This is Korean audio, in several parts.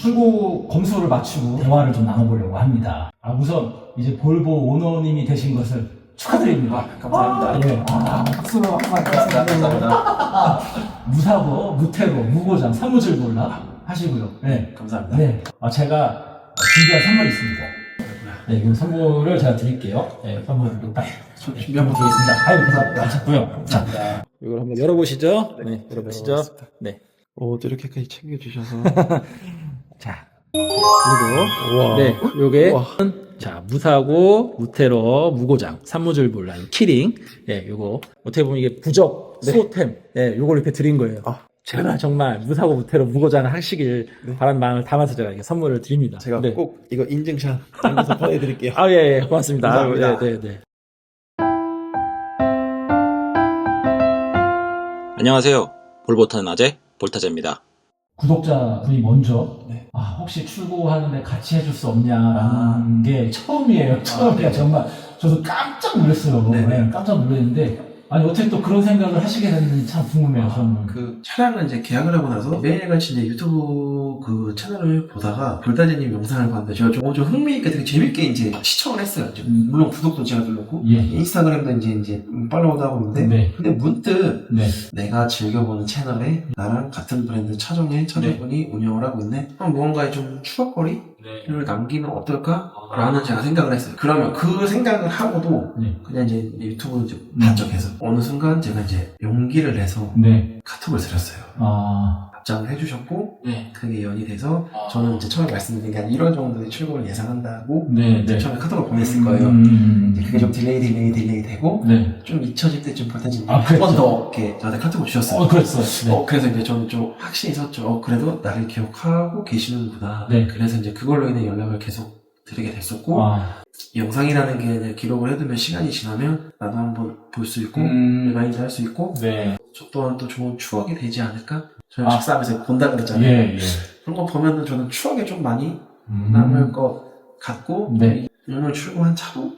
출고 검수를 마치고 대화를 좀 나눠보려고 합니다. 아, 우선 이제 볼보 오너님이 되신 것을 축하드립니다. 감사합니다. 아, 예. 아, 박수로 한번 감사합니다. 무사고, 무태고, 무고장, 사무질 몰라 하시고요. 네. 감사합니다. 네. 아, 제가 준비한 선물이 있습니다. 네, 이 선물을 제가 드릴게요. 네, 선물을 딱 저 준비한 거 드리겠습니다. 아유, 감사합니다. 감사고요. 자. 이걸 한번 열어보시죠. 네, 네, 열어보시죠. 네. 오, 또 이렇게까지 챙겨주셔서. 자, 그리고. 네, 요게 우와. 자 무사고, 무테러, 무고장, 산무줄본란, 키링. 예, 요거 어떻게 보면 이게 부적 네. 수호템. 예, 요걸 이렇게 드린 거예요. 아, 제가 정말 무사고, 무테러, 무고장을 하시길 네. 바라는 마음을 담아서 제가 이렇게 선물을 드립니다. 제가 네. 꼭 이거 인증샷 남겨서 보내드릴게요. 아, 예, 예, 고맙습니다. 아유, 감사합니다. 네, 네, 네. 안녕하세요. 볼보타는 아재 볼타제입니다. 구독자분이 먼저 네. 아, 혹시 출고하는데 같이 해줄 수 없냐라는 게 처음이에요. 처음이에요. 네. 정말 저도 깜짝 놀랐어요. 네, 네. 네, 깜짝 놀랐는데 아니 어떻게 또 그런 생각을 하시게 됐는지 참 궁금해요. 저는. 그 차량을 이제 계약을 하고 나서 매일같이 이제 유튜브 그 채널을 보다가 볼다제님 영상을 봤는데 제가 좀, 좀 흥미있게 되게 재밌게 이제 시청을 했어요. 이제 음. 물론 구독도 제가 눌렀고 예. 인스타그램도 이제 이제 팔로우도 하고 있는데 네. 근데 문득 네. 내가 즐겨보는 채널에 나랑 같은 브랜드 차종의 차주분이 운영을 하고 있네. 그럼 무언가의 좀 추억거리 를 네. 남기면 어떨까라는 제가 생각을 했어요. 그러면 그 생각을 하고도 네. 그냥 이제 유튜브 이제 음. 계속. 어느 순간 제가 이제 용기를 내서 네. 카톡을 드렸어요. 아. 답장을 해주셨고 네. 그게 연이 돼서 아. 저는 이제 처음에 말씀드린 게 한 1월 정도의 출고를 예상한다고 네. 이제 네. 처음에 카톡을 보냈을 거예요. 음. 이제 그게 좀 딜레이 딜레이 딜레이 되고 네. 좀 잊혀질 때쯤 볼때쯤 아, 한번. 더 이렇게 저한테 카톡을 주셨어요. 어, 그랬어요. 네. 어, 그래서 이제 저는 좀 확신이 섰죠. 어, 그래도 나를 기억하고 계시는구나. 네. 그래서 이제 그걸로 인해 연락을 계속 드리게 됐었고, 아. 영상이라는 게 기록을 해두면 시간이 지나면 나도 한번 볼 수 있고, 음. 리마인드 할 수 있고, 네. 저 또한 또 좋은 추억이 되지 않을까? 저희 아. 식사하면서 본다 그랬잖아요. 예, 예. 그런 거 보면은 저는 추억이 좀 많이 음. 남을 것 같고, 네. 오늘 출고한 차도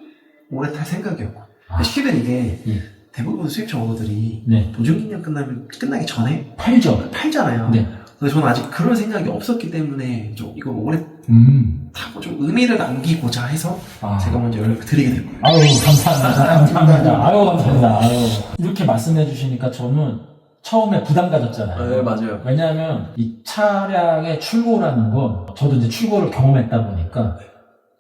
오래 탈 생각이었고. 아. 실은 이게 예. 대부분 수입차 오너들이 네. 보증기념 끝나면, 끝나기 전에 팔죠. 팔잖아요. 네. 근데 저는 아직 그런 생각이 없었기 때문에 좀 이거 오래 음. 타고 좀 의미를 남기고자 해서 아. 제가 먼저 연락을 드리게 된 거예요. 아유, 감사합니다. 감사합니다. 아유, 감사합니다. 아유. 이렇게 말씀해 주시니까 저는 처음에 부담 가졌잖아요. 맞아요. 왜냐하면 이 차량의 출고라는 건 저도 이제 출고를 경험했다 보니까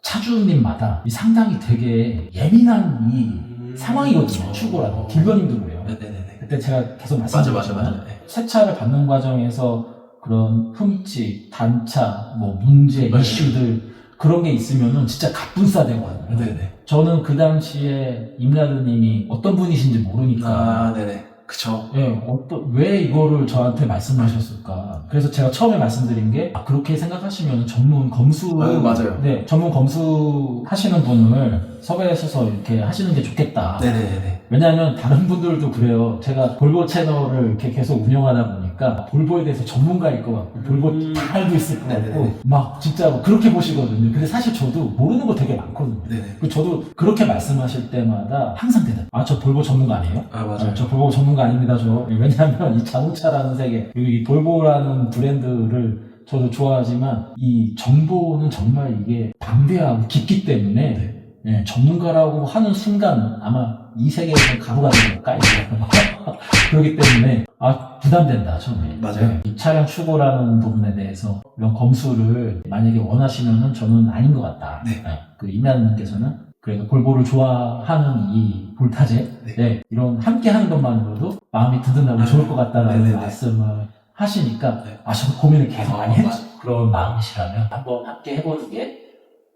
차주님마다 이 상당히 되게 예민한 이 상황이거든요. 출고라는 거. 길거님도 그래요. 네네네. 그때 제가 계속 맞아, 말씀드렸지만 맞아, 맞아. 네. 새 차를 받는 과정에서 그런 흠집, 단차, 뭐 문제, 맞아요. 이슈들 그런 게 있으면은 진짜 갑분싸되거든요. 네네. 저는 그 당시에 임라드님이 어떤 분이신지 모르니까 아, 네네. 그쵸. 예, 어떤, 왜 이거를 저한테 말씀하셨을까? 그래서 제가 처음에 말씀드린 게, 아, 그렇게 생각하시면 전문 검수, 아유, 맞아요. 네, 전문 검수 하시는 분을 섭외하셔서 이렇게 하시는 게 좋겠다. 네네네. 왜냐하면 다른 분들도 그래요. 제가 볼보 채널을 이렇게 계속 운영하다 보 니까 볼보에 대해서 전문가일 것 같고 볼보 음. 다 알고 있을 것 같고 네네네. 막 진짜로 그렇게 보시거든요. 근데 사실 저도 모르는 거 되게 많거든요. 네네. 그 저도 그렇게 말씀하실 때마다 항상 대답. 아, 저 볼보 전문가 아니에요? 아, 맞아요. 아, 저 볼보 전문가 아닙니다, 저. 왜냐하면 이 자동차라는 세계, 그리고 이 볼보라는 브랜드를 저도 좋아하지만 이 정보는 정말 이게 방대하고 깊기 때문에 네. 예, 전문가라고 하는 순간 아마 이 세계에서 가루가 되는 까이고 그렇기 때문에 아 부담된다 처음에 맞아요. 네, 이 차량 출고라는 부분에 대해서 이런 검수를 만약에 원하시면은 저는 아닌 것 같다 네. 그 이면님께서는 그래서 볼보를 좋아하는 이 볼타제 네. 네, 이런 함께 하는 것만으로도 마음이 든든하고 아, 좋을 것 같다라는 네네네. 말씀을 하시니까 네. 아 저도 고민을 계속 많이 어, 했죠 맞아. 그런 마음이시라면 한번 함께 해보는 게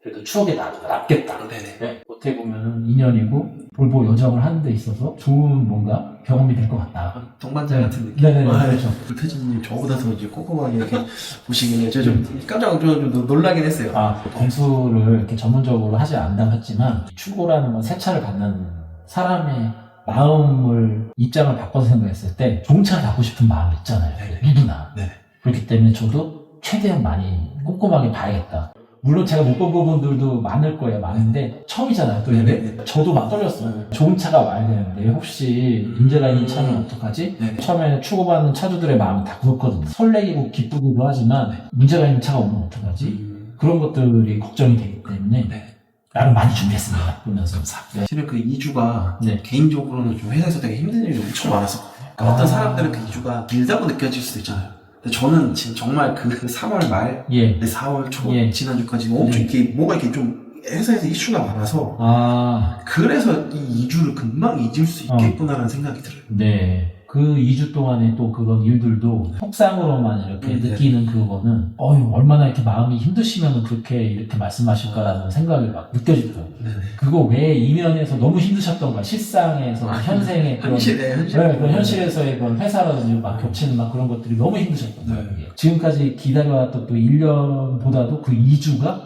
그래도 추억에 남겠다 네네. 네, 어떻게 보면은 인연이고 볼보 여정을 하는 데 있어서 좋은 뭔가 경험이 될 것 같다 아, 동반자 같은 느낌. 네네네 아, 그렇죠 불태진님 저보다 더 이제 꼼꼼하게 이렇게 보시길래 제가 좀 깜짝 좀, 좀 놀라긴 했어요. 아, 검수를 이렇게 전문적으로 하지 않다고 했지만, 출고라는 건새 차를 받는 사람의 마음을, 입장을 바꿔서 생각했을 때, 차를 갖고 싶은 마음이 있잖아요. 네네. 누구나. 네네. 그렇기 때문에 저도 최대한 많이 꼼꼼하게 봐야겠다. 물론 제가 못 본 부분들도 많을 거예요. 많은데 처음이잖아요. 또 이게 네네. 저도 막 떨렸어요. 좋은 차가 와야 되는데 혹시 문제가 있는 차는 어떡하지? 네네. 처음에 추구받는 차주들의 마음이 다 그렇거든요. 설레기고 기쁘기도 하지만 문제가 있는 차가 오면 어떡하지? 음, 그런 것들이 걱정이 되기 때문에 네. 나름 많이 준비했습니다. 보면서. 네. 사실은 그 2주가 네. 개인적으로는 좀 회사에서 되게 힘든 일이 엄청 많았었거든요. 그러니까 아. 어떤 사람들은 그 2주가 길다고 느껴질 수도 있잖아요. 근데 저는 지금 정말 그 3월 말, 예. 4월 초, 예. 지난주까지 엄청 네. 이렇게 뭐가 이렇게 좀 회사에서 이슈가 많아서 아, 그래서 이 2주를 금방 잊을 수 어. 있겠구나라는 생각이 들어요. 네. 그 2주 동안에 또 그런 일들도 속상으로만 이렇게 음, 네. 느끼는 그거는, 어휴, 얼마나 이렇게 마음이 힘드시면 그렇게 이렇게 말씀하실까라는 생각이 막 느껴지더라고요. 네네. 그거 외에 이면에서 너무 힘드셨던 거야. 실상에서, 아, 현생의 그런. 현실에, 현실. 네, 그 현실에서의 그런 회사라든지 막 겹치는 막 그런 것들이 너무 힘드셨던 거예요. 네. 지금까지 기다려왔던 또 1년보다도 그 2주가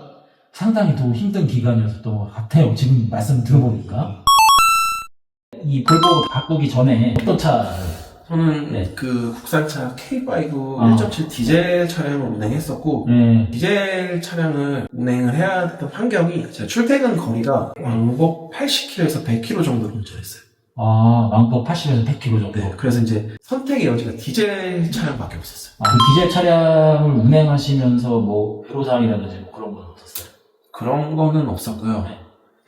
상당히 더 힘든 기간이어서 또 같아요. 지금 말씀 들어보니까. 이 볼보 바꾸기 전에 어떤 차를 저는 네. 그 국산차 K5 아. 1.7 디젤 차량을 운행했었고 네. 디젤 차량을 운행을 해야 했던 환경이 제가 출퇴근 거리가 왕복 80km에서 100km 정도로 운전했어요. 아, 왕복 80에서 100km 정도. 네, 그래서 이제 선택의 여지가 디젤 차량밖에 없었어요. 아, 그 디젤 차량을 운행하시면서 뭐 회로사항이라든지 뭐 그런 건 없었어요? 그런 거는 없었고요. 네.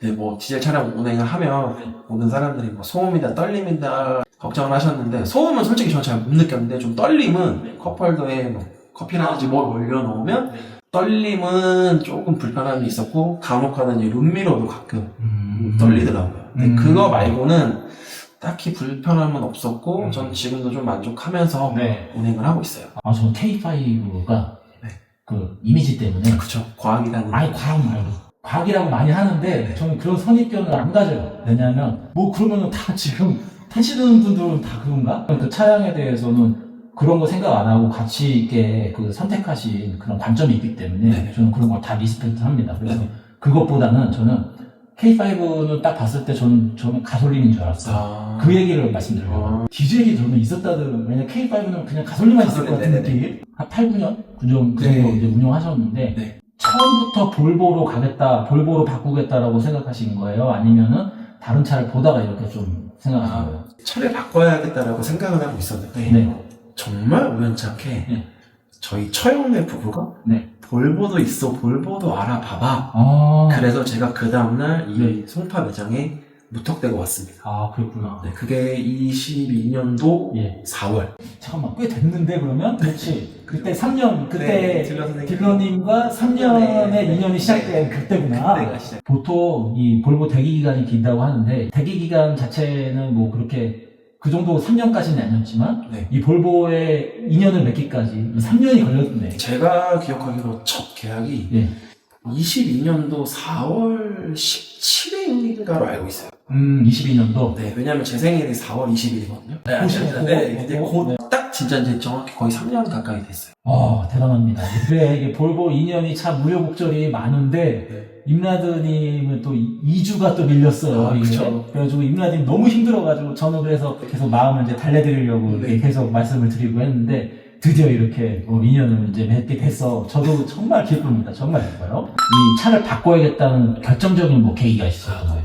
네, 뭐 디젤 차량 운행을 하면 네. 모든 사람들이 뭐 소음이다 떨림이다 걱정을 하셨는데 소음은 솔직히 저는 잘 못 느꼈는데 좀 떨림은 네. 컵홀더에 뭐 커피라든지 뭘 올려놓으면 네. 떨림은 조금 불편함이 있었고 간혹가다 이제 룸미러도 가끔 음, 떨리더라고요. 근데 음. 그거 말고는 딱히 불편함은 없었고 음. 저는 지금도 좀 만족하면서 네. 운행을 하고 있어요. 아, 저는 K5가 네. 그 이미지 때문에 그쵸. 과학이라는. 아니 과학 말고 과학이라고 많이 하는데 저는 그런 선입견을 안 가져요. 왜냐하면 뭐 그러면은 다 지금 타시는 분들은 다 그런가? 그 차량에 대해서는 그런 거 생각 안 하고 같이 있게 그 선택하신 그런 관점이 있기 때문에 네네. 저는 그런 걸 다 리스펙트 합니다. 그래서 네네. 그것보다는 저는 K5는 딱 봤을 때 저는 저는 가솔린인 줄 알았어요. 아. 그 얘기를 말씀드려요. 아. 디젤이 저는 있었다든, 왜냐 K5는 그냥 가솔린만 있을 것 같은 가솔린, 느낌? 한 8, 9년? 그 정도, 그 네. 이제 운영하셨는데, 네. 처음부터 볼보로 가겠다, 볼보로 바꾸겠다라고 생각하신 거예요? 아니면은 다른 차를 보다가 이렇게 좀 생각하신 아. 거예요? 차를 바꿔야겠다라고 생각을 하고 있었는데 네. 정말 우연찮게 네. 저희 처형네 부부가 네. 볼보도 있어 볼보도 알아봐봐 아, 그래서 제가 그 다음날 이 네. 송파 매장에 무턱대고 왔습니다 아, 그랬구나. 네, 그게 22년도 예. 4월 잠깐만, 꽤 됐는데, 그러면? 그렇지. 그때 3년, 그때 네, 딜러 선생님. 딜러님과 3년의 네. 인연이 시작된 그때구나. 그때가 시작 보통 이 볼보 대기 기간이 길다고 하는데 대기 기간 자체는 뭐 그렇게 그 정도 3년까지는 아니었지만 네. 이 볼보의 인연을 맺기까지 3년이 걸렸네. 제가 기억하기로 첫 계약이 예. 22년도 4월 17일인가로 알고 있어요 음, 22년도. 네 왜냐면 제 생일이 4월 20일이거든요 네, 오십오. 네, 근데 오, 곧 네. 딱 진짜 이제 정확히 거의 3년 가까이 됐어요 아, 대단합니다. 그래, 이게 볼보 인연이 참 우여곡절이 많은데 네. 임라드님은 또 2주가 또 밀렸어요. 아, 이게. 그쵸. 그래가지고 임라드님 너무 힘들어가지고 저는 그래서 계속 마음을 이제 달래드리려고 네. 이렇게 계속 말씀을 드리고 했는데 드디어 이렇게 뭐 인연을 이제 맺게 돼서 저도 정말 기쁩니다. 정말 기뻐요. 이 차를 바꿔야겠다는 결정적인 뭐 계기가 있었잖아요.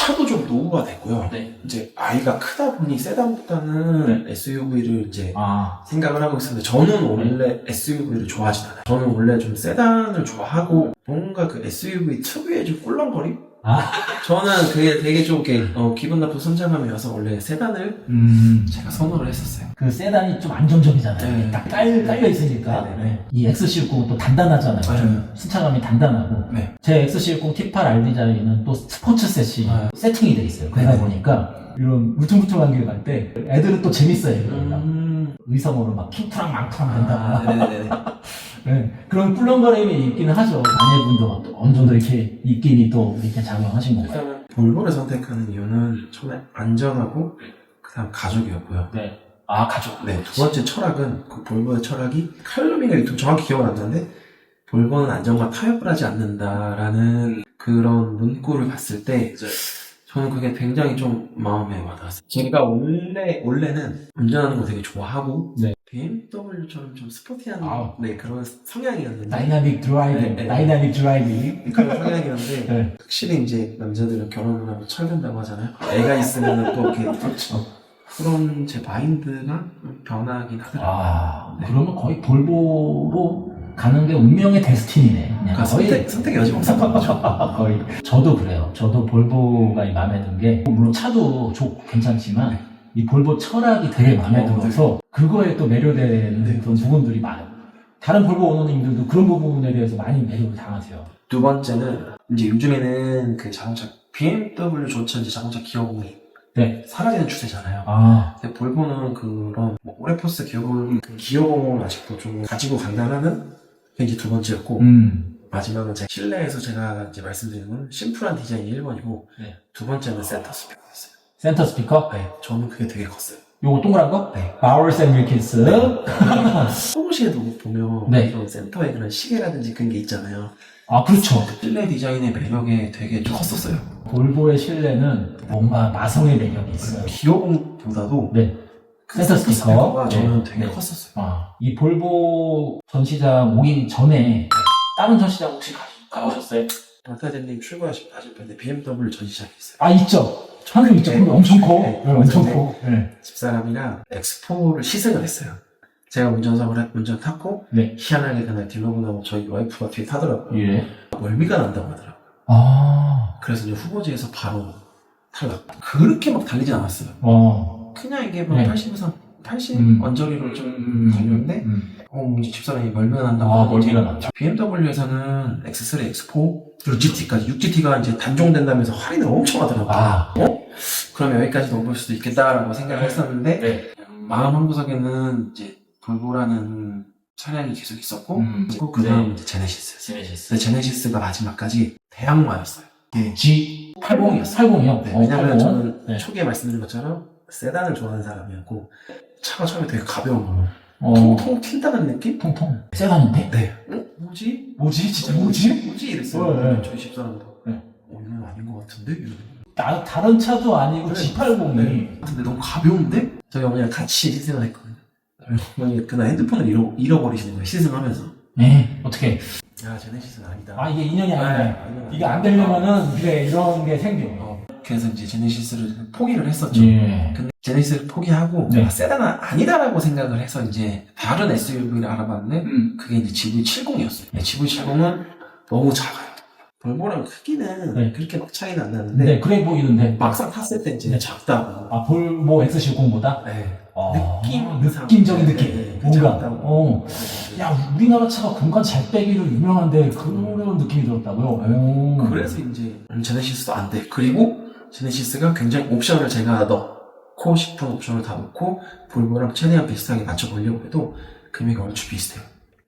차도 좀 노후가 됐고요 네. 이제 아이가 크다 보니 세단보다는 SUV를 이제 아, 생각을 하고 있었는데 저는 원래 SUV를 좋아하진 않아요. 저는 원래 좀 세단을 좋아하고 뭔가 그 SUV 특유의 좀 꿀렁거림? 아. 저는 그게 되게 좀 이렇게 어, 기분 나쁜 선장감이 와서 원래 세단을 음. 제가 선호를 했었어요. 그 세단이 좀 안정적이잖아요. 네. 딱 깔, 깔려 있으니까. 네, 네, 네. 네. 이 XC60은 또 단단하잖아요. 맞아요. 좀 승차감이 단단하고. 네. 제 XC60 T8 RD자에는 또 스포츠 셋이 아. 세팅이 돼 있어요. 그러다 네. 보니까 이런 울퉁불퉁한 길 갈 때 애들은 또 재밌어요. 음... 의성어로 막 킹투랑 망투랑 된다고. 아, 네네네. 네. 그런 꿀렁거림이 있기는 하죠. 아내분도 또 어느 정도 이렇게 입김이 또 이렇게 작용하신 건가요? 일단은 볼보를 선택하는 이유는 처음에 안전하고 그 다음 가족이었고요. 네. 아, 가족. 네, 두 번째 철학은 그 볼보의 철학이 칼럼인가 좀 정확히 기억은 안 나는데 볼보는 안전과 타협을 하지 않는다라는 그런 문구를 봤을 때 저는 그게 굉장히 좀 마음에 와닿았어요. 제가 원래 원래는 운전하는 거 되게 좋아하고 네. BMW처럼 좀 스포티한 아우. 네 그런 성향이었는데 다이나믹 드라이빙, 네, 네. 다이나믹 드라이빙. 그런 성향이었는데 네. 확실히 이제 남자들은 결혼을 하면 철든다고 하잖아요. 애가 있으면 또 이렇게 그렇죠. 그런 제 마인드가 좀 변하긴 하더라고요. 아, 네. 그러면 거의 볼보로 가는 게 운명의 데스티니네. 그냥 그러니까 거의 선택, 선택의 여지가 없었던 거죠. 거의. 저도 그래요. 저도 볼보가 이 마음에 든 게, 물론 차도 좋고 괜찮지만, 이 볼보 철학이 되게 마음에 어, 들어서, 그거에 또 매료되는 네. 그런 부분들이 많아요. 다른 볼보 오너님들도 그런 부분에 대해서 많이 매료를 당하세요. 두 번째는 이제 요즘에는 그 자동차 BMW조차 이제 자동차 기어공이 네. 사라지는 추세잖아요. 아, 근데 볼보는 그런 뭐 오레포스 기어공 그 기어공을 아직도 좀 가지고 간다는 게 이제 두 번째였고 음. 마지막은 제 실내에서 제가 이제 말씀드리는 건 심플한 디자인이 1번이고 네. 두 번째는 센터 스피커였어요. 센터 스피커? 네, 저는 그게 되게 컸어요. 요거 동그란 거? 네. 바울스 앤 윌킨스. 포르쉐도 보면 네. 이런 센터에 그런 시계라든지 그런 게 있잖아요. 아, 그렇죠. 실내 디자인의 매력에 되게 좀 컸었어요. 볼보의 실내는 뭔가 마성의 매력이 있어요. 기어공보다도 네. 그 센터 센터 스피커. 스피커가 네. 저는 되게 네. 컸었어요. 아, 이 볼보 전시장 오기 전에 다른 전시장 혹시 가, 가보셨어요? 박타재님 출고하신 맞은편에 BMW 전시장이 있어요. 아, 있죠. 한국 있죠. 네. 엄청 커. 네. 네, 엄청 네. 커. 네. 집사람이랑 엑스포를 시승을 했어요. 제가 운전석을 해- 운전 탔고 네. 희한하게 그날 딜러분하고 저희 와이프가 뒤에 타더라고요. 예. 멀미가 난다고 하더라고요. 아, 그래서 이제 후보지에서 바로 탈락. 그렇게 막 달리진 않았어요. 어. 그냥 이게 뭐 네. 80에서 80 음. 언저리로 좀 음, 달렸는데 음. 어, 이제 집사람이 멀미가 난다고 아, 멀미가 났죠. BMW에서는 X3, X4, 6GT까지 6GT가 이제 단종된다면서 할인을 엄청 하더라고요. 아, 그러면 여기까지 넘을 수도 있겠다라고 생각을 했었는데 네. 마음 한 구석에는 이제 볼보라는 차량이 계속 있었고 음. 그 다음 이제 제네시스. 제네시스. 근데 제네시스가 마지막까지 대항마였어요. 예. G 80이었어요. 80이요? 네, 왜냐면 저는 네. 초기에 말씀드린 것처럼 세단을 좋아하는 사람이었고 차가 처음에 되게 가벼운 거 어, 통통 튄다는 느낌? 통통. 세단인데? 네. 어? 뭐지? 뭐지? 진짜 뭐지? 뭐지? 이랬어요. 네, 네. 저희 집사람도 네. 어, 이건 아닌 것 같은데? 이러고. 나, 다른 차도 아니고 네. G80이. 네. 근데 너무 가벼운데? 저희 어머니랑 같이 시승을 했거든요. 저희 어머니 그날 핸드폰을 잃어, 잃어버리시는 거예요. 시승하면서. 네. 어떻게? 야, 제네시스는 아니다. 아, 이게 인연이 아니네. 아니네. 이게 안 되려면은, 그래, 이런 게 생겨. 어, 그래서 이제 제네시스를 포기를 했었죠. 예. 근데 제네시스를 포기하고 네. 아, 세단은 아니다라고 생각을 해서 이제 다른 SUV를 알아봤는데 음. 그게 이제 GV70이었어요. GV70은 너무 작아요. 볼보랑 크기는 네. 그렇게 막 차이는 안 나는데 네, 그래 보이는데. 막상 탔을 때 이제 네. 작다고. 아, 볼보 X70보다? 네. 아, 느낌 느낌적인 네, 느낌. 네, 네. 뭔가. 어. 야, 우리나라 차가 공간 잘 빼기로 유명한데 그런 느낌이 들었다고요? 오. 그래서 이제 음, 제네시스도 안 돼. 그리고 제네시스가 굉장히 옵션을 제가 넣고 싶은 옵션을 다 넣고 볼보랑 최대한 비슷하게 맞춰보려고 해도 금액이 얼추 비슷해요.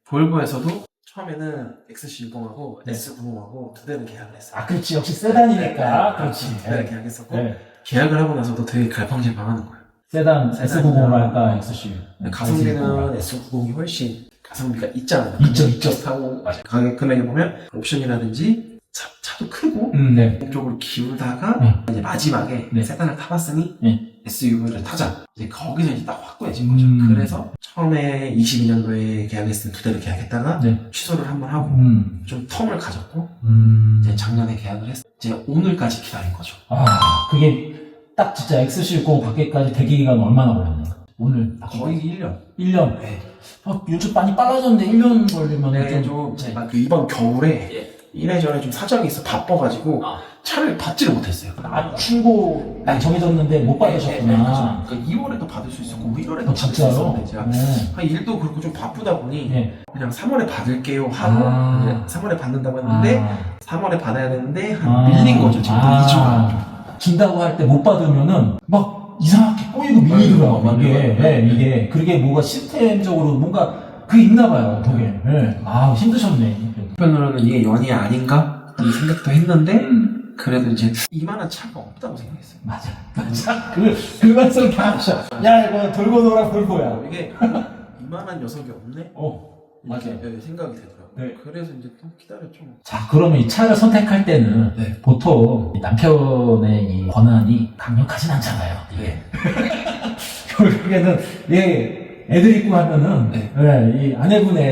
볼보에서도 처음에는 XC60하고 네. S90하고 두 대를 계약을 했어요. 아, 그렇지. 역시 세단이니까. 그렇지. 두 대를 계약했었고 네. 계약을 하고 나서도 되게 갈팡질팡 하는 거예요. 세단 S90을 할까, XC. 가성비는 S90이 훨씬 가성비가 있잖아요. 있죠, 있죠. 비슷하고 가격 금액을 보면 옵션이라든지 차, 차도 크고 음, 네. 쪽으로 기울다가 네. 이제 마지막에 네. 세단을 타봤으니 네. SUV를 타자. 이제 거기서 이제 딱 확고해진 거죠. 음. 그래서 처음에 22년도에 계약했을 때 두 대를 계약했다가 네. 취소를 한 번 하고 음. 좀 텀을 가졌고 음. 이제 작년에 계약을 했어. 이제 오늘까지 기다린 거죠. 아, 그게 딱 진짜 XC60 받기까지 대기 기간 얼마나 걸렸나요? 오늘 딱 거의 1년. 1년. 네. 어, 요즘 많이 빨라졌는데 1년 걸리면 네, 좀 좀 제가 그 이번 겨울에 이래저래 좀 사정이 있어 바빠가지고 아. 차를 받지를 못했어요. 아, 출고 날 정해졌는데 못 받으셨구나. 그러니까 2월에도 받을 수 있었고 1월에도 어, 받을 수 진짜요? 있었는데 제가 어. 아, 일도 그렇고 좀 바쁘다 보니 네. 그냥 3월에 받을게요 하고 아. 이제 3월에 받는다고 했는데 아. 3월에 받아야 되는데 한 아. 밀린 거죠 지금 또 아. 2주가 준다고 할 때 못 받으면은 막 이상하게 꼬이고 밀리더라고 맞아요, 이게 맞아요. 네, 이게 그게 뭐가 시스템적으로 뭔가 그게 있나 봐요 그게 네. 아 힘드셨네 한편으로는 이게 연이 아닌가? 이 생각도 했는데 음. 그래도 이제 이만한 차가 없다고 생각했어요. 맞아. 맞아. 그, 그 말씀 다 하셔. 야 이거 돌고 놀아 볼거야. 이게 이만한 녀석이 없네? 어 이렇게 맞아요. 예, 생각이 되더라고요. 네. 그래서 이제 또 기다렸죠 자 그러면 이 차를 선택할 때는 네. 보통 이 남편의 이 권한이 강력하진 않잖아요. 이게. 네. 결국에는 예 애들 있고 하면은 네. 예, 이 아내분의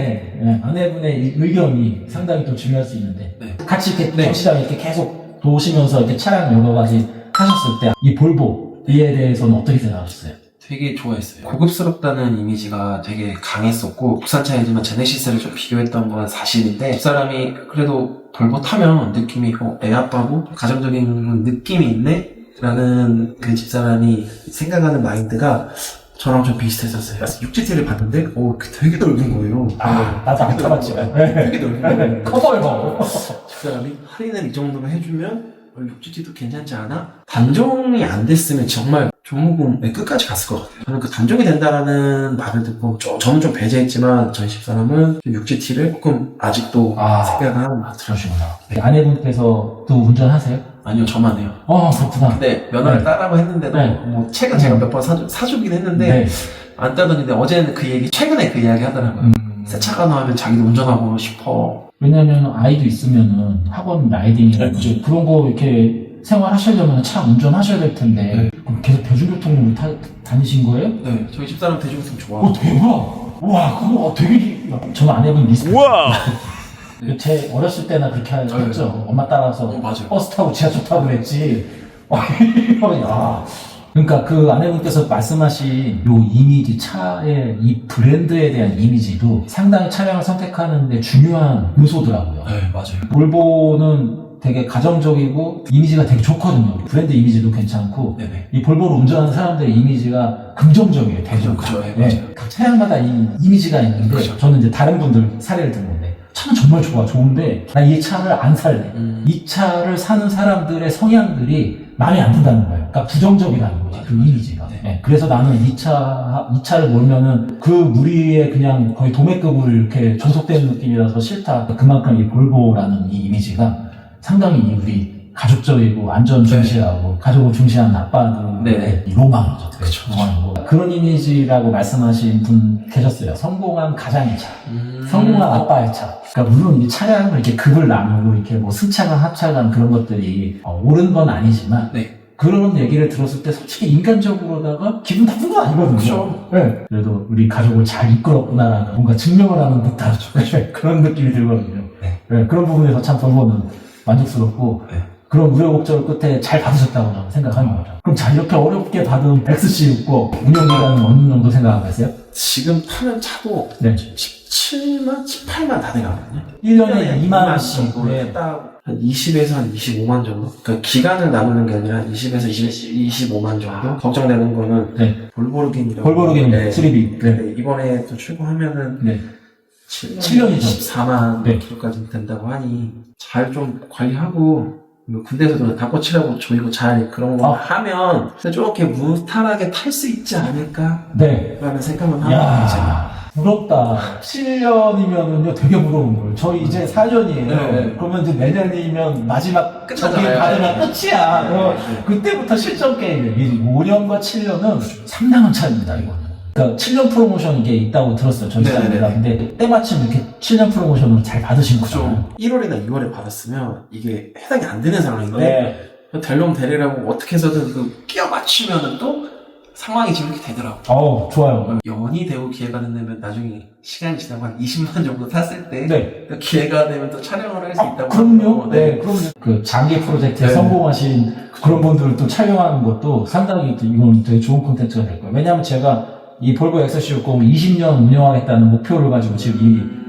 예, 아내분의 이 의견이 상당히 또 중요할 수 있는데 네. 같이 이렇게 네. 정시장 이렇게 계속 도시면서 이렇게 차량 여러 가지 하셨을 때 이 볼보 이에 대해서는 어떻게 생각하셨어요? 되게 좋아했어요. 고급스럽다는 이미지가 되게 강했었고 국산차이지만 제네시스를 좀 비교했던 건 사실인데 집사람이 그래도 볼보 타면 느낌이 어, 애 아빠고 가정적인 느낌이 있네? 라는 그 집사람이 생각하는 마인드가 저랑 좀 비슷했었어요. 그래서 6GT를 봤는데 어, 되게 넓은 거예요. 아, 나도 안 타봤지. 되게 넓은 거예요. 커버요. 집사람이 할인을 이 정도로 해주면 어, 6GT도 괜찮지 않아? 단종이 안 됐으면 정말 조목은 끝까지 갔을 것 같아요. 저는 그 단종이 된다라는 말을 듣고 저, 저는 좀 배제했지만 저희 집 사람은 6GT를 조금 아직도 아. 생각한 아, 들으시구나. 아내분께서 또 운전하세요? 아니요 저만 해요. 어, 그렇구나. 근데 면허를 네. 따라고 했는데도 네. 뭐 책은 제가 몇 번 사주, 사주긴 했는데 네. 안 따더니 어제는 그 얘기 최근에 그 이야기 하더라고요. 음. 새 차가 나오면 자기도 운전하고 싶어. 왜냐면 아이도 있으면은 학원 라이딩이나 네. 이제 그런 거 이렇게 생활하시려면 차 운전하셔야 될 텐데 네. 그럼 계속 대중교통으로 타, 다니신 거예요? 네, 저희 집사람 대중교통 좋아. 오 대박! 와 그거 어, 되게 저는 아내분 리스펙 네. 제 어렸을 때나 그렇게 네. 했죠 엄마 따라서 어, 맞아요. 버스 타고 지하철 타고 그랬지 와, 야. 그러니까 그 아내분께서 말씀하신 요 이미지 차의 이 브랜드에 대한 이미지도 상당히 차량을 선택하는데 중요한 요소더라고요 네, 맞아요. 볼보는 되게 가정적이고 이미지가 되게 좋거든요. 브랜드 이미지도 괜찮고 네네. 이 볼보를 운전하는 사람들의 이미지가 긍정적이에요. 대중. 그죠, 예, 맞아요. 각 차량마다 이 이미지가 있는데 그죠. 저는 이제 다른 분들 사례를 든 건데 차는 정말 좋아 좋은데 나 이 차를 안 살래. 음. 이 차를 사는 사람들의 성향들이 마음에 안 든다는 거예요. 그러니까 부정적이라는 거지 그 이미지가. 네. 예, 그래서 나는 이 차, 이 차를 몰면은 그 무리에 그냥 거의 도매급으로 이렇게 존속되는 느낌이라서 싫다. 그만큼 이 볼보라는 이 이미지가 상당히 이 우리 가족적이고 안전 중시하고 가족을 중시하는 아빠들의 네. 이 로망이죠. 그쵸, 로망이고. 그런 이미지라고 말씀하신 분 계셨어요. 성공한 가장의 차. 음. 성공한 아빠의 차. 그러니까 물론 이 차량을 이렇게 급을 나누고 이렇게 뭐 승차감, 합차감 그런 것들이 어, 옳은 건 아니지만 네. 그런 얘기를 들었을 때 솔직히 인간적으로다가 기분 나쁜 건 아니거든요. 그죠. 네. 그래도 우리 가족을 잘 이끌었구나라는 뭔가 증명을 하는 듯한 그런 느낌이 들거든요. 네. 네, 그런 부분에서 참 볼보는 만족스럽고 네. 그런 우여곡절 끝에 잘 받으셨다고 저는 생각하는 거죠. 그럼 자 이렇게 어렵게 받은 XC60 운영기간은 어느 정도 생각하고 계세요? 지금 타는 차도 네. 17만, 18만 다 돼가거든요. 1년에 2만 원씩. 네. 네. 딱 한 20에서 한 25만 정도? 그러니까 기간을 나누는 게 아니라 20에서 20, 25만 정도? 걱정되는 거는 네. 볼보르긴이라고. 볼보르긴 네. 3B. 네. 네, 이번에 또 출고하면은 네. 7년, 7년이죠. 14만 네. 킬로까지 된다고 하니 잘 좀 관리하고 뭐 군대에서도 닭꼬치라고 조이고 잘 그런 거 아. 하면 저렇게 무탈하게 탈 수 있지 않을까? 네. 라는 생각은 합니다. 제가. 야 부럽다. 7년이면은요 되게 부러운 거예요. 저희 이제 4년이에요. 네. 그러면 이제 내년이면 마지막 저기 끝나잖아요. 받으면 네. 끝이야. 네. 어, 네. 그때부터 실전 게임이에요. 이 5년과 7년은 상당한 차이입니다, 이거는. 그러니까 7년 프로모션 이게 있다고 들었어요. 저희 네, 사람들. 네, 네. 근데 때마침 이렇게 7년 프로모션을 잘 받으신 거죠. 좀 1월이나 2월에 받았으면 이게 해당이 안 되는 상황인데 네. 델롬 데리라고 어떻게 해서든 그 끼워 맞추면은 또 상황이 지금 이렇게 되더라고. 어우, 좋아요. 연이 되고 기회가 된다면 나중에 시간이 지나고 한 20만 정도 탔을 때 네. 또 기회가 되면 또 촬영을 할수 아, 있다고. 그럼요. 하고, 네, 그럼요. 그 장기 프로젝트에 네. 성공하신 그런 분들을 또 촬영하는 것도 상당히 또 이건 되게 좋은 콘텐츠가 될 거예요. 왜냐하면 제가 이 볼보 XC60 20년 운영하겠다는 목표를 가지고 지금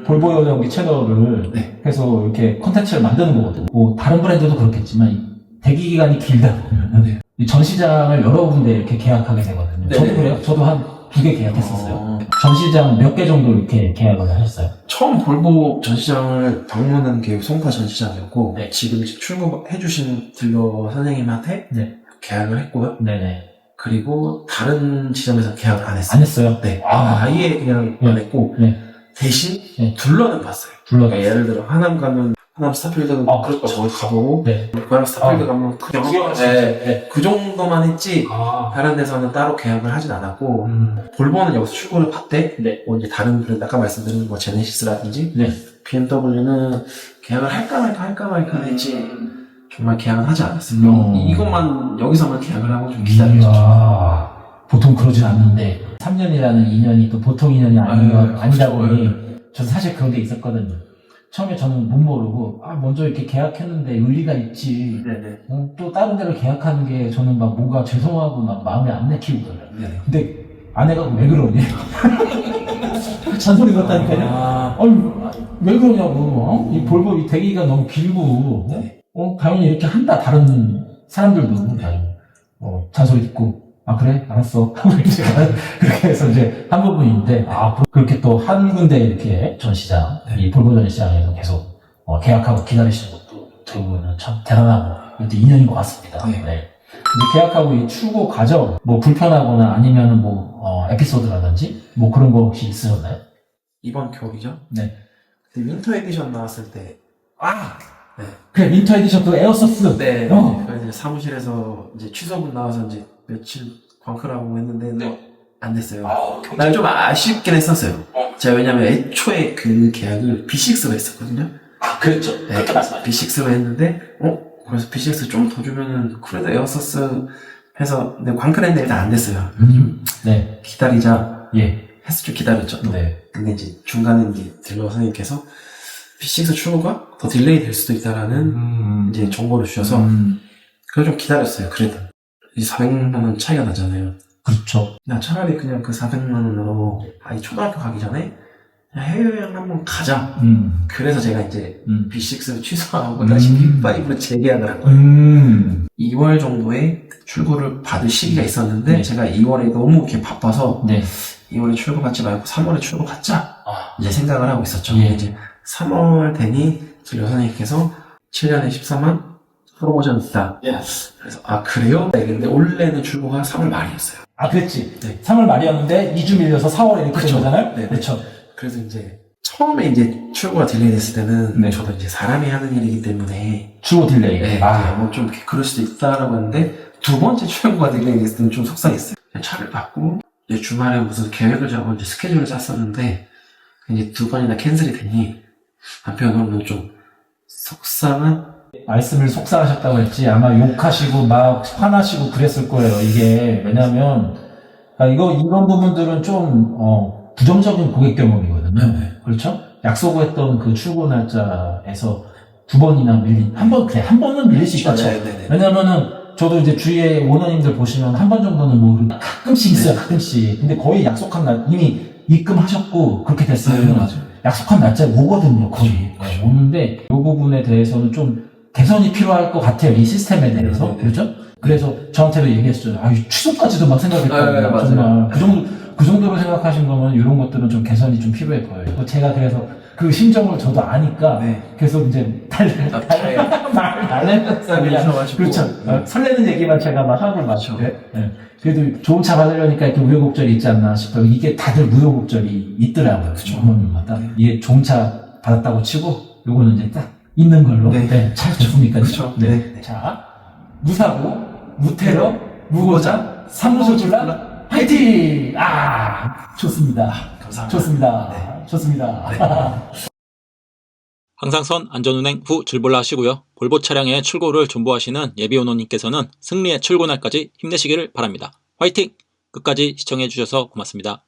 이 볼보 여정기 채널을 네. 해서 이렇게 콘텐츠를 만드는 거거든요. 뭐 다른 브랜드도 그렇겠지만 이 대기 기간이 길다 보면 네. 이 전시장을 여러 군데 이렇게 계약하게 되거든요. 네, 저도 네. 그래요. 저도 한 두 개 계약했었어요. 어, 전시장 몇 개 정도 이렇게 계약을 하셨어요. 처음 볼보 전시장을 방문한 게 송파 전시장이었고 네. 지금 이제 출고해주신 딜러 선생님한테 네. 계약을 했고요. 네네. 그리고 다른 지점에서 계약을 안 했어요. 안 했어요? 네. 아. 아 예 그냥 네. 안 했고 네. 대신 네. 둘러는 봤어요. 불러. 그러니까 예를 들어 하남 가면 하남 스타필드 아, 그렇죠. 그렇죠. 거기 가보고 네. 고양 스타필드 아. 가면 그 정도 네. 네. 그 정도만 했지 아. 다른 데서는 따로 계약을 하진 않았고 음. 볼보는 여기서 출고를 봤대. 네. 뭐 이제 다른 브랜드 아까 말씀드린 뭐 제네시스라든지 네. BMW는 계약을 할까 말까 할까 말까 했지 정말 계약은 하지 않았어요. 음. 이것만 여기서만 계약을 하고 좀 기다렸죠. 이야, 보통 그러진 않는데 3년이라는 인연이 또 보통 인연이 아니, 아유, 아니다 그렇죠. 보니 저는 사실 그런 게 있었거든요. 처음에 저는 못 모르고 아 먼저 이렇게 계약했는데 의리가 있지. 네네. 어, 또 다른 데를 계약하는 게 저는 막 뭔가 죄송하고 막 마음에 안 내키고요. 네네. 근데 아내가 왜 그러니? 잔소리 같다니까요. 아, 아니 왜 그러냐고. 어? 이 볼보 이 대기가 너무 길고 어? 네. 어, 당연히 이렇게 한다 다른 사람들도 당연히 어, 잔소리 듣고 아 그래 알았어 하고 이제 그렇게 해서 이제 한 부분인데 아 그렇게 또 한 군데 이렇게 전시장 네. 이 볼보 전시장에서 계속 어, 계약하고 기다리시는 것도 어떻게 보면 참 대단하고 이것도 인연인 것 같습니다. 네. 이제 계약하고 이 출고 과정 뭐 불편하거나 아니면은 뭐 어, 에피소드라든지 뭐 그런 거 혹시 있으셨나요? 이번 겨울이죠? 네. 그때 윈터 에디션 나왔을 때. 아 네. 그래 윈터 에디션 또 에어서스 네. 어. 그래서 이제 사무실에서 이제 취소분 나와서 이제 며칠 광크라고 했는데 뭐안 됐어요. 난좀 아쉽긴 했었어요. 제가 왜냐면 애초에 그 계약을 B6로 했었거든요. 아 그렇죠 네. B6로 했는데, 어? 그래서 B6 좀 더 주면은, 그래도 에어서스 해서, 근데 광크를 했는데 일단 안 됐어요. 음, 네, 기다리자. 예, 해서 좀 기다렸죠. 또. 네, 근데 이제 중간에 이제 딜러 선생님께서 B6 출고가 더 딜레이 될 수도 있다라는 음, 이제 정보를 주셔서, 음, 그래서 좀 기다렸어요. 그래도. 이 400만 원 차이가 나잖아요. 그렇죠. 나 차라리 그냥 그 400만 원으로, 아이 초등학교 가기 전에, 그냥 해외여행 한번 가자. 음, 그래서 제가 이제 음, B6 취소하고 음. 다시 B5로 재계약을 한 거예요. 음, 2월 정도에 출고를 받을 시기가 있었는데 네. 제가 2월에 너무 이렇게 바빠서 네, 2월에 출고 받지 말고 3월에 출고 받자 아, 이제 생각을 하고 있었죠. 예. 이제 3월 되니 진료 선생님께서 7년에 14만 프로모션 있다. 그래서 아 그래요? 네, 근데 원래는 출고가 3월 말이었어요. 아, 그랬지. 네. 3월 말이었는데 2주 밀려서 4월에 이렇게 된 그쵸. 거잖아요. 네, 네. 그렇죠. 그래서 이제 처음에 이제 출고가 딜레이 됐을 때는 네. 저도 이제 사람이 하는 일이기 때문에 출고 딜레이. 네, 아, 뭐좀 그럴 수도 있다라고 했는데 두 번째 출고가 딜레이 됐을 때는 좀 속상했어요. 그냥 차를 받고 이제 주말에 무슨 계획을 잡고 이제 스케줄을 짰었는데 이제 두 번이나 캔슬이 되니 한편으로는 좀 속상한 말씀을 속상하셨다고 했지 아마 욕하시고 막 화나시고 그랬을 거예요. 이게 왜냐하면 아, 이거 이런 부분들은 좀 어, 부정적인 고객 경험이거든요. 네네. 그렇죠? 약속했던 그 출고 날짜에서 두 번이나 밀린 한 번 그래 한 번은 밀릴 수 있다. 쳐. 네네네. 왜냐면은 저도 이제 주위에 오너님들 보시면 한 번 정도는 뭐 가끔씩 있어요. 가끔씩. 근데 거의 약속한 날 이미 입금하셨고 그렇게 됐으면 네, 맞아요. 약속한 날짜에 오거든요, 거의. 그쵸, 네, 오는데, 이 부분에 대해서는 좀 개선이 필요할 것 같아요, 이 시스템에 대해서. 네, 네, 네. 그렇죠? 그래서 저한테도 얘기했어요. 아, 이 취소까지도 막 생각했거든요. 네, 네. 정말. 그 정도, 그 정도로 생각하신 거면 이런 것들은 좀 개선이 좀 필요해 보여요. 제가 그래서 그 심정을 저도 아니까 네. 계속 이제 달, 아, 달, 말, 달래면서 그냥. 그러셔가지고. 그렇죠. 어, 설레는 얘기만 제가 막 하고 막. 그렇죠. 그래? 네. 그래도 좋은 차 받으려니까 이렇게 우여곡절이 있지 않나 싶어요. 이게 다들 우여곡절이 있더라고요. 그쵸. 부모님마다. 네. 이게 좋은 차 받았다고 치고, 요거는 이제 딱 있는 걸로. 네. 네. 차 좋으니까요. 그쵸. 네. 네. 자, 무사고, 무테러, 무고자, 사무소 줄라, 화이팅! 아, 좋습니다. 감사합니다. 좋습니다. 네. 좋습니다. 항상 선 안전운행 후 줄볼라 하시고요. 볼보 차량의 출고를 존버하시는 예비 오너님께서는 승리의 출고날까지 힘내시기를 바랍니다. 화이팅! 끝까지 시청해주셔서 고맙습니다.